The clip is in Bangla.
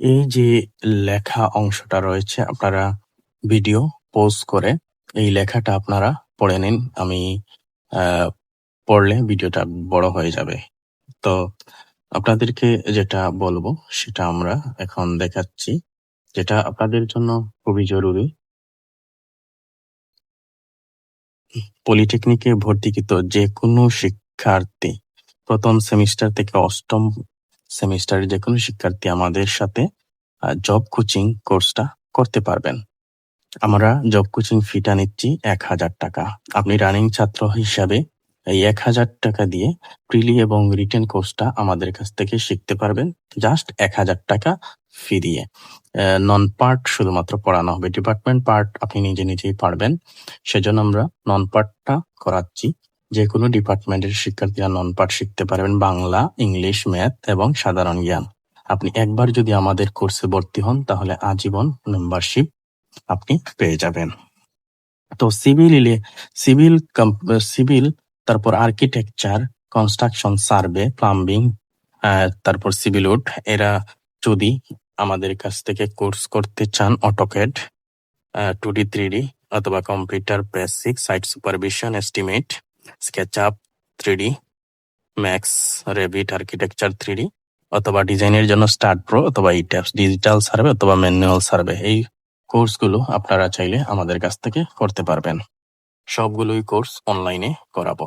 এই যে লেখা অংশটা রয়েছে, আপনারা ভিডিও পজ করে এই লেখাটা আপনারা পড়ে নিন। আমি পড়লে ভিডিওটা বড় হয়ে যাবে। তো আপনাদেরকে যেটা বলব, সেটা আমরা এখন দেখাচ্ছি। যেটা আপনাদের জন্য খুবই জরুরি। পলিটেকনিকে ভর্তিকৃত যে কোনো শিক্ষার্থী প্রথম সেমিস্টার থেকে অষ্টম সেমিস্টারের যে কোনো শিক্ষার্থী আমাদের সাথে জব কোচিং কোর্সটা করতে পারবেন। আমরা জব কোচিং ফিটা নিচ্ছি এক হাজার টাকা। আপনি রানিং ছাত্র হিসাবে এই এক হাজার টাকা দিয়ে প্রিলি এবং রিটেন কোর্সটা আমাদের কাছ থেকে শিখতে পারবেন জাস্ট এক হাজার টাকা ফি দিয়ে। নন পার্ট শুধুমাত্র পড়ানো হবে। ডিপার্টমেন্ট পার্ট আপনি নিজে নিজেই পারবেন। সেজন্য আমরা নন পার্টটা করাচ্ছি। যে কোনো ডিপার্টমেন্টের শিক্ষার্থীরা নন পার্ট শিখতে পারবেন বাংলা, ইংলিশ, ম্যাথ এবং সাধারণ জ্ঞান। আপনি একবার যদি আমাদের কোর্সে ভর্তি হন, তাহলে আজীবন মেম্বারশিপ আপনি পেয়ে যাবেন। তো সিভিল সিভিল সিভিল, তারপর আর্কিটেকচার কনস্ট্রাকশন সার্ভে প্লাম্বিং তারপর সিভিল উড এরা যদি আমাদের কাছ থেকে কোর্স করতে চান AutoCAD two D three D অথবা computer basic site supervision estimate SketchUp three D max Revit architecture three D অথবা ডিজাইনের জন্য স্টার্ট প্রো অথবা ই ট্যাপস ডিজিটাল সার্ভে অথবা ম্যানুয়াল সার্ভে এই কোর্সগুলো আপনারা চাইলে আমাদের কাছ থেকে করতে পারবেন। সবগুলোই কোর্স অনলাইনে করাবো।